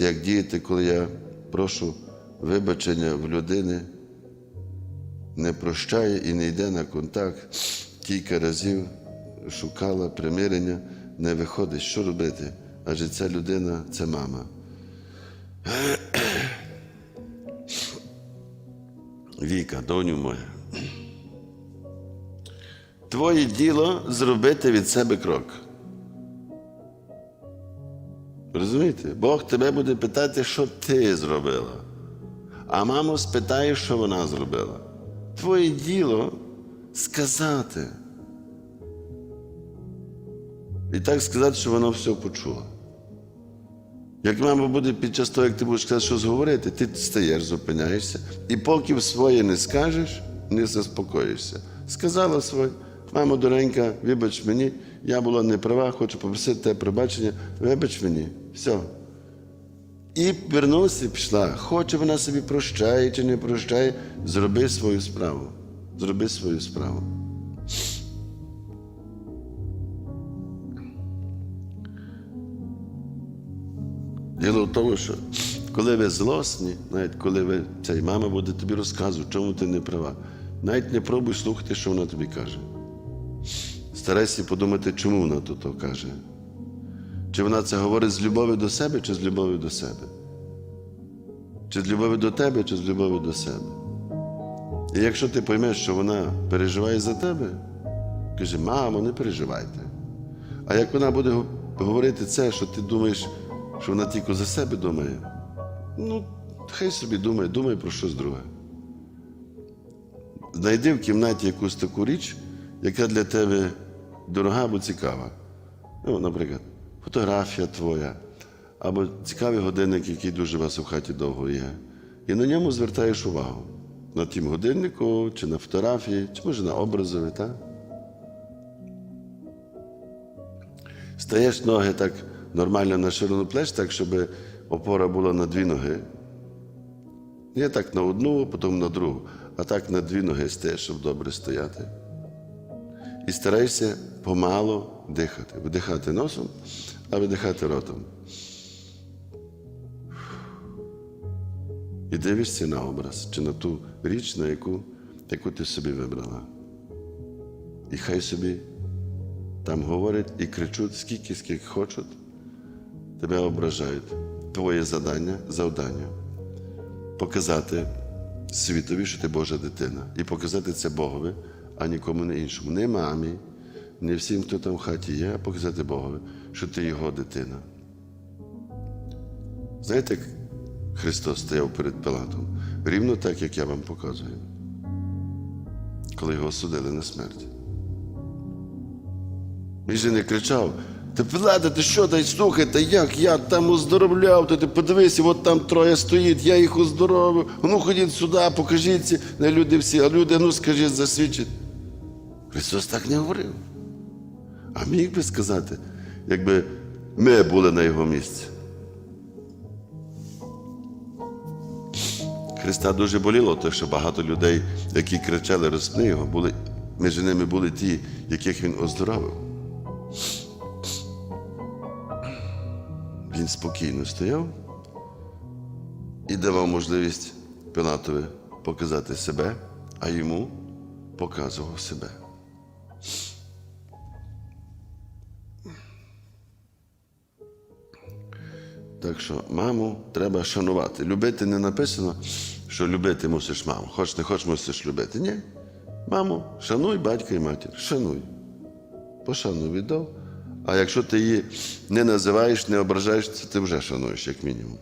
як, як діяти, коли я прошу вибачення в людини, не прощає і не йде на контакт. Кілька разів шукала примирення, не виходить. Що робити? Адже ця людина це мама. Віка, доню моя. Твоє діло зробити від себе крок. Розумієте? Бог тебе буде питати, що ти зробила. А маму спитає, що вона зробила. Твоє діло сказати. І так сказати, що вона все почула. Як мама буде під час того, як ти будеш казати, щось говорити, ти стаєш, зупиняєшся, і поки в своє не скажеш, не заспокоїшся. Сказала своє, мамо доренька, вибач мені, я була не права, хочу попросити тебе пробачення, вибач мені, все. І вернулася і пішла. Хоче вона собі прощає чи не прощає, зроби свою справу. Зроби свою справу. Діло в тому, що коли ви злосні, навіть коли ви ця мама буде тобі розказувати, чому ти не права, навіть не пробуй слухати, що вона тобі каже. Старайся подумати, чому вона то, то каже. Чи вона це говорить з любові до себе, чи з любові до себе? Чи з любові до тебе, чи з любові до себе? І якщо ти поймеш, що вона переживає за тебе, каже, мамо, не переживайте. А як вона буде говорити це, що ти думаєш, що вона тільки за себе думає, ну, хай собі думає, думає про щось друге. Знайди в кімнаті якусь таку річ, яка для тебе дорога або цікава. Ну, наприклад, фотографія твоя, або цікавий годинник, який дуже у вас у хаті довго є. І на ньому звертаєш увагу. На тім годиннику, чи на фотографії, чи може на образові, так? Стаєш ноги так нормально на ширину плеч, так, щоб опора була на дві ноги. Не так на одну, потім на другу, а так на дві ноги стаєш, щоб добре стояти. І старайся помалу дихати. Вдихати носом, а видихати ротом. І дивишся на образ чи на ту річ, на яку, яку ти собі вибрала. І хай собі там говорять і кричуть, скільки, скільки хочуть, тебе ображають. Твоє завдання, завдання показати світові, що ти Божа дитина, і показати це Богові, а нікому не іншому. Не мамі, не всім, хто там в хаті є, а показати Богові, що ти його дитина. Знаєте, як Христос стояв перед Пилатом, рівно так, як я вам показую, коли його судили на смерть. Він же не кричав. Та Пилате, ти що, дай слухай, та як я там оздоровляв, то ти подивися, от там троє стоїть, я їх оздоровив. Ну ходіть сюди, покажіться, на люди всі, а люди, ну скажіть, засвідчить. Христос так не говорив. А міг би сказати, якби ми були на його місці. Христа дуже боліло, те, що багато людей, які кричали, розпни його, були, між ними були ті, яких він оздоровив. Він спокійно стояв і давав можливість Пилатові показати себе, а йому показував себе. Так що маму треба шанувати. Любити не написано, що любити мусиш маму. Хоч не хоч мусиш любити. Ні. Маму, шануй батька і матір. Шануй. Пошану віддав. А якщо ти її не називаєш, не ображаєш, це ти вже шануєш, як мінімум.